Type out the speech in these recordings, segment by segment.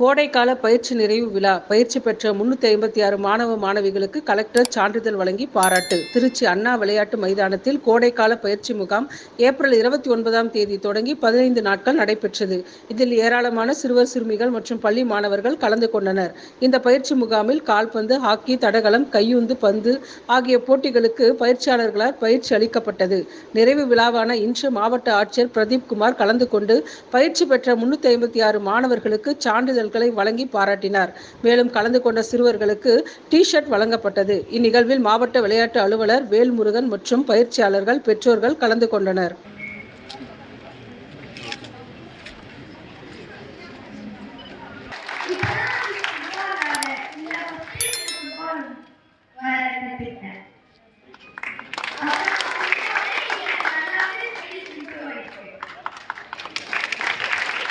கோடைக்கால பயிற்சி நிறைவு விழா. பயிற்சி பெற்ற முன்னூற்றி ஐம்பத்தி ஆறு மாணவ மாணவிகளுக்கு கலெக்டர் சான்றிதழ் வழங்கி பாராட்டு. திருச்சி அண்ணா விளையாட்டு மைதானத்தில் கோடைக்கால பயிற்சி முகாம் ஏப்ரல் இருபத்தி ஒன்பதாம் தேதி தொடங்கி பதினைந்து நாட்கள் நடைபெற்றது. இதில் ஏராளமான சிறுவர் சிறுமிகள் மற்றும் பள்ளி மாணவர்கள் கலந்து கொண்டனர். இந்த பயிற்சி முகாமில் கால்பந்து ஹாக்கி தடகளம் கையுந்து பந்து ஆகிய போட்டிகளுக்கு பயிற்சியாளர்களால் பயிற்சி அளிக்கப்பட்டது. நிறைவு விழாவான இன்று மாவட்ட ஆட்சியர் பிரதீப் குமார் கலந்து கொண்டு பயிற்சி பெற்ற முன்னூற்றி ஐம்பத்தி ஆறு மாணவர்களுக்கு சான்றிதழ் சான்றிதழ்களை வழங்கி பாராட்டினார். மேலும் கலந்து கொண்ட சிறுவர்களுக்கு டி ஷர்ட் வழங்கப்பட்டது. இந்நிகழ்வில் மாவட்ட விளையாட்டு அலுவலர் வேல்முருகன் மற்றும் பயிற்சியாளர்கள் பெற்றோர்கள் கலந்து கொண்டனர்.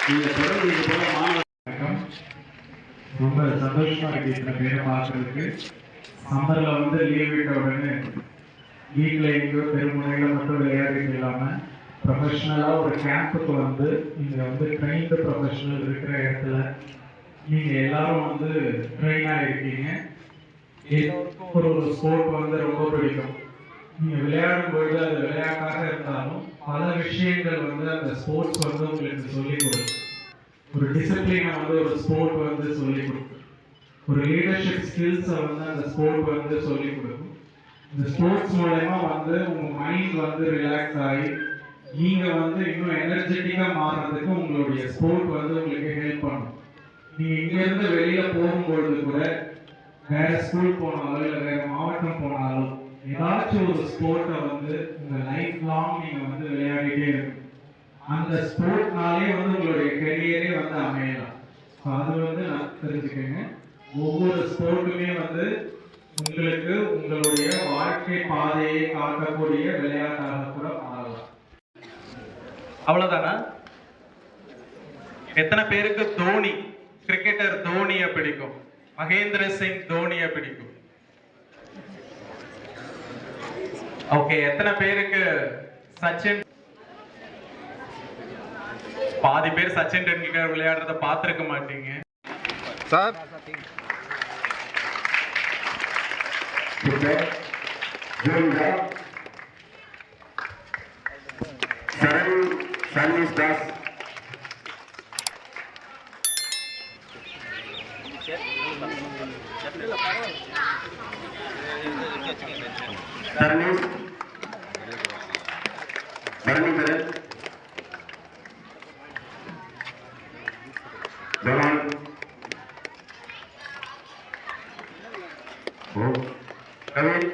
நீங்கள் தொடர்ந்து இது போல மாணவர் ரொம்ப சந்தோஷமா இருக்கு இத்தனை பேரை பார்க்கறதுக்கு. சம்மர்ல வந்து லீவ் விட்ட உடனே வீட்டில் எங்கேயோ பெருமுனையில மட்டும் விளையாடிட்டு இல்லாம ப்ரொஃபஷனலா ஒரு கேம்புக்கு வந்து நீங்கள் வந்து ட்ரெயின்டு ப்ரொஃபஷனல் இருக்கிற இடத்துல நீங்க எல்லாரும் வந்து ட்ரெயின் ஆகிருக்கீங்க எல்லோருக்கும் ஒரு ஒரு ஸ்போர்ட் வந்து ரொம்ப பிடிக்கும். நீங்க விளையாடும் பொழுது அது விளையாட்டாக இருந்தாலும் பல விஷயங்கள் வந்து அந்த ஸ்போர்ட்ஸ் வந்து உங்களுக்கு சொல்லி கொடுக்கும். ஒரு டிசிப்ளினை வந்து ஒரு ஸ்போர்ட் வந்து சொல்லிக் கொடுக்கும். ஒரு லீடர்ஷிப் ஸ்கில்ஸை வந்து அந்த ஸ்போர்ட் வந்து சொல்லிக் கொடுக்கும். இந்த ஸ்போர்ட்ஸ் மூலயமா வந்து உங்க மைண்ட் வந்து ரிலாக்ஸ் ஆகி நீங்க வந்து இன்னும் எனர்ஜெட்டிக்கா மாறுறதுக்கு உங்களுடைய ஸ்போர்ட் வந்து உங்களுக்கு ஹெல்ப் பண்ணும். நீங்க இங்க இருந்து வெளியில போகும்பொழுது கூட வேற ஸ்கூல் போனாலோ இல்லை வேற மாவட்டம் போனாலோ ஏதாச்சும் ஒரு ஸ்போர்ட்டை வந்து உங்க லைஃப் லாங் நீங்க வந்து விளையாடிட்டே இருக்கும் அந்த ஸ்போர்ட்னாலே வந்து உங்களுடைய கெரியரே வந்து அமையலாம். ஸோ அது வந்து நான் தெரிஞ்சுக்கோங்க. ஒவ்வொரு ஸ்போர்ட்டுமே வந்து உங்களுக்கு உங்களுடைய வாழ்க்கை பாதையை காட்டக்கூடிய விளையாட்டாக கூட மாறலாம். அவ்வளவுதானா? எத்தனை பேருக்கு தோனி கிரிக்கெட்டர் தோனியை பிடிக்கும்? மகேந்திர சிங் தோனியை பிடிக்கும். ஓகே எத்தனை பேருக்கு சச்சின் பாதி பேர் சச்சின் டெண்டுல்கர் விளையாடுறத பார்த்திருக்க மாட்டீங்க. சார். சரண் சன்னிஸ் தாஸ் Kami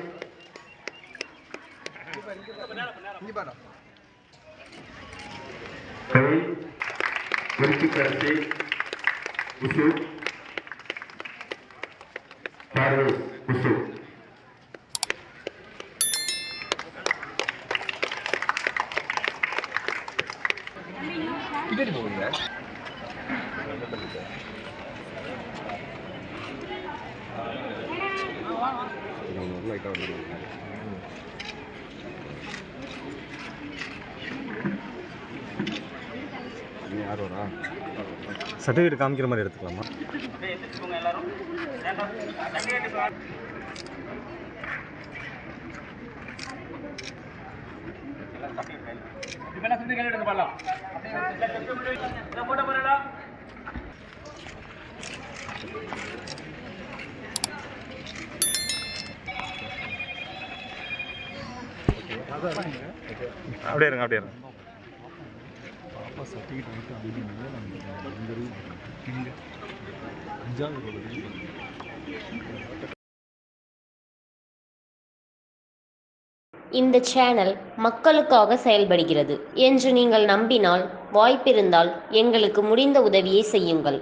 Kami Bersikasi Usuk Taruh Usuk Itu di bawah ya? லைட்டாக வந்து யார் வரா? சர்டிஃபிகேட் காமிக்கிற மாதிரி எடுத்துக்கலாமா? அப்படியே இருங்க அப்படியே இருங்க. பாப்பா சர்டிஃபிகேட் அஞ்சாவது இந்த சேனல் மக்களுக்காக செயல்படுகிறது என்று நீங்கள் நம்பினால் வாய்ப்பிருந்தால் எங்களுக்கு முடிந்த உதவியை செய்யுங்கள்.